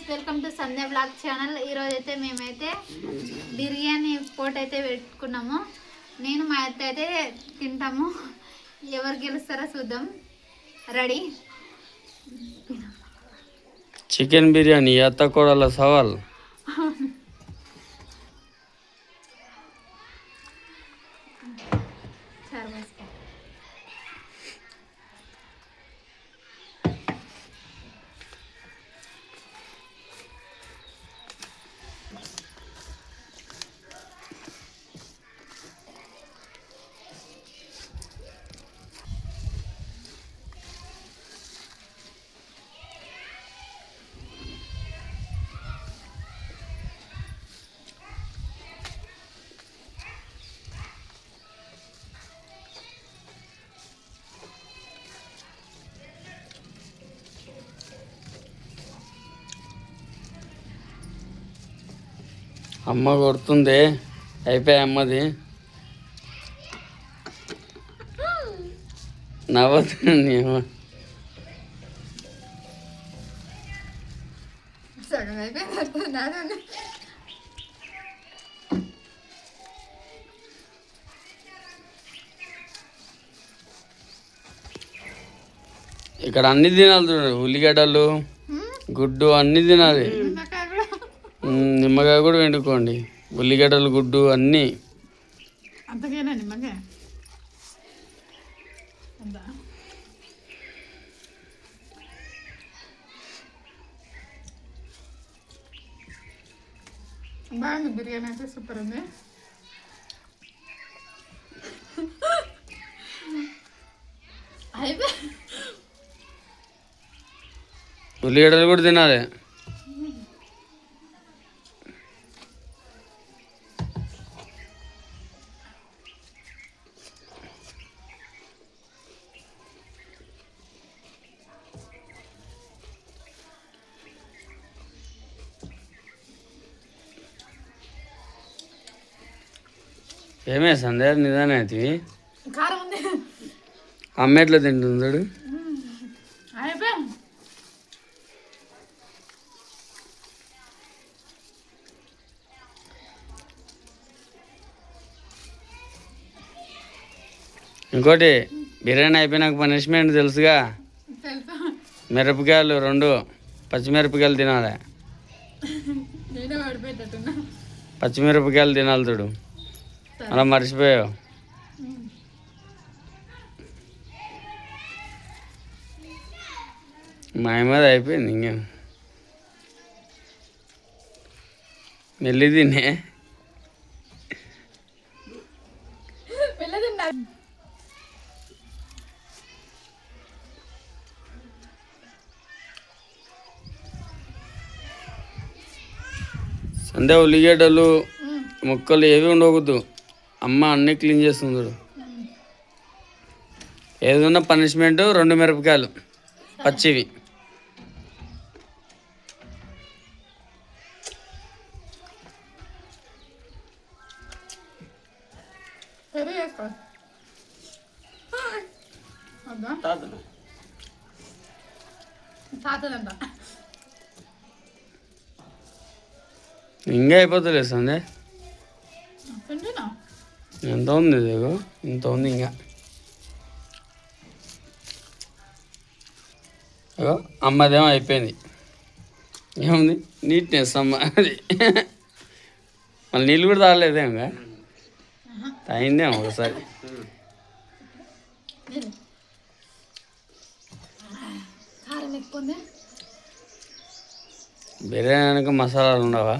Guys welcome to Sandhya blog channel. ఈరోజు అయితే మేమైతే బిర్యానీ పోట్ అయితే పెట్టుకున్నాము. నేను మా అత్త అయితే తింటాము. ఎవరు గెలుస్తారో చూద్దాం. రెడీ? చికెన్ బిర్యానీ అత్త కూడల సవాల్. అమ్మ కొడుతుంది. అయిపోయి అమ్మది. నవ్వుతుంది అమ్మ. ఇక్కడ అన్ని తినాలి చూడండి ఉల్లిగడ్డలు గుడ్డు అన్ని తినాలి. నిమ్మకాయ కూడా వండుకోండి. ఉల్లిగడ్డలు గుడ్డు అన్నీ. అంతకేనా నిమ్మకాయ? బాగుంది బిర్యానీ అయితే సూపర్ ఉంది. అయిపోయి ఉల్లిగడ్డలు కూడా తినాలి. ఏమే సందే నిదానే ఉంది. అమ్మ ఎట్లా తింటుంది చూడు? ఇంకోటి బిర్యానీ అయిపోయినాక పనిష్మెంట్ తెలుసుగా? తెలుసా. మిరపకాయలు రెండు పచ్చిమిరపకాయలు తినాలి. పచ్చిమిరపకాయలు తినాలి చూడు. అలా మర్చిపోయావు. మా మీద అయిపోయింది ఇంకేం. మెల్లి తినే. సందే ఉల్లిగడ్డలు ముక్కలు ఏవి ఉండకూడదు. అమ్మ అన్నీ క్లీన్ చేస్తుంది చూడు. ఏదన్నా పనిష్మెంట్ రెండు మిరపకాయలు పచ్చివి. ఇంకా అయిపోతలేదు సందే ఎంత ఉంది ఇదిగో ఇంత ఉంది ఇంకా అమ్మదేమో అయిపోయింది ఏముంది నీట్నెస్ అమ్మ అది మళ్ళీ నీళ్ళు కూడా తాగలేదే ఇంకా తాగిందేమో ఒకసారి బిర్యానీ వెనక మసాలాలు ఉండవా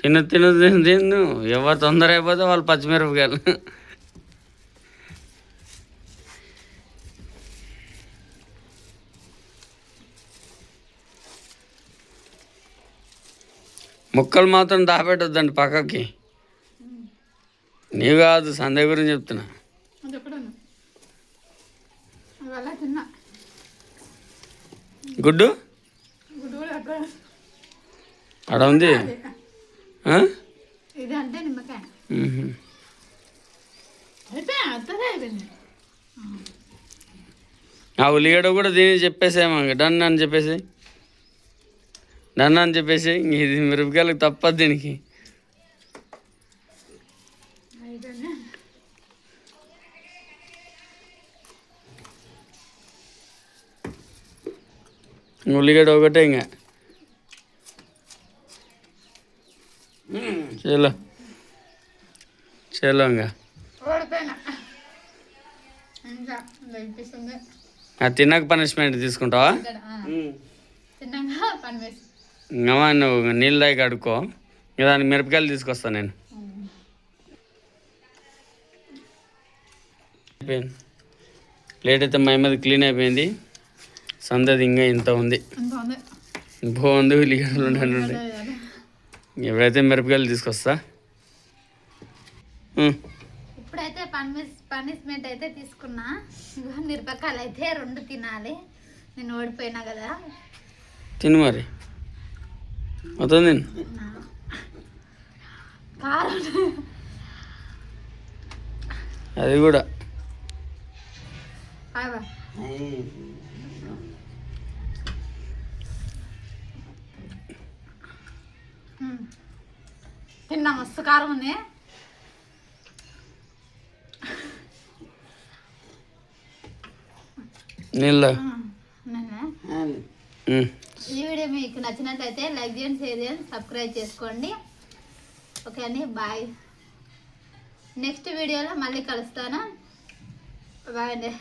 తిను తిను తిను తిను ఎవరు తొందర అయిపోతే వాళ్ళు పచ్చిమిరపకాయలు. ముక్కలు మాత్రం దాపెట్టొద్దండి పక్కకి. నీవు కాదు సందే గురించి చెప్తున్నా. తిన్నా. గుడ్డు? గుడ్డు కూడా అక్కడ. అక్కడ ఉంది. ఆ? నిమ్మకాయ. ఉల్లిగడ్డ కూడా తిని చెప్పేసేమో డన్ అని చెప్పేసి. డన్ అని చెప్పేసి. ఇది మిరపకాయలకు తప్పదు దీనికి. ఉల్లిగడ్డ ఒకటే ఇంకా. చలో. చలో ఇంకా. తిన్నాక పనిష్మెంట్ తీసుకుంటావా? ఇంకమ్మా నువ్వు నీళ్ళు దాకా అడుక్కో. ఇంకా దానికి మిరపకాయలు తీసుకొస్తాను నేను. అయిపోయింది. ప్లేట్ అయితే మా మీద క్లీన్ అయిపోయింది. సందది ఇంకా ఇంత ఉంది. బాగుంది ఉల్లిగడ్డలు ఉండే ఎప్పుడైతే మిరపకాయలు తీసుకొస్తా. ఇప్పుడైతే పనిష్ పనిష్మెంట్ అయితే తీసుకున్నా. మిరపకాయలు అయితే రెండు తినాలి. నేను ఓడిపోయినా కదా. తిను మరి. మొత్తం తిను. అది కూడా. తిన్నా మస్తు కారం ఉంది. నీళ్ళ. ఈ వీడియో మీకు నచ్చినట్లయితే లైక్ చేయండి షేర్ చేయండి సబ్స్క్రైబ్ చేసుకోండి. ఓకే అండి బాయ్. నెక్స్ట్ వీడియోలో మళ్ళీ కలుస్తాను. బాయ్ అండి.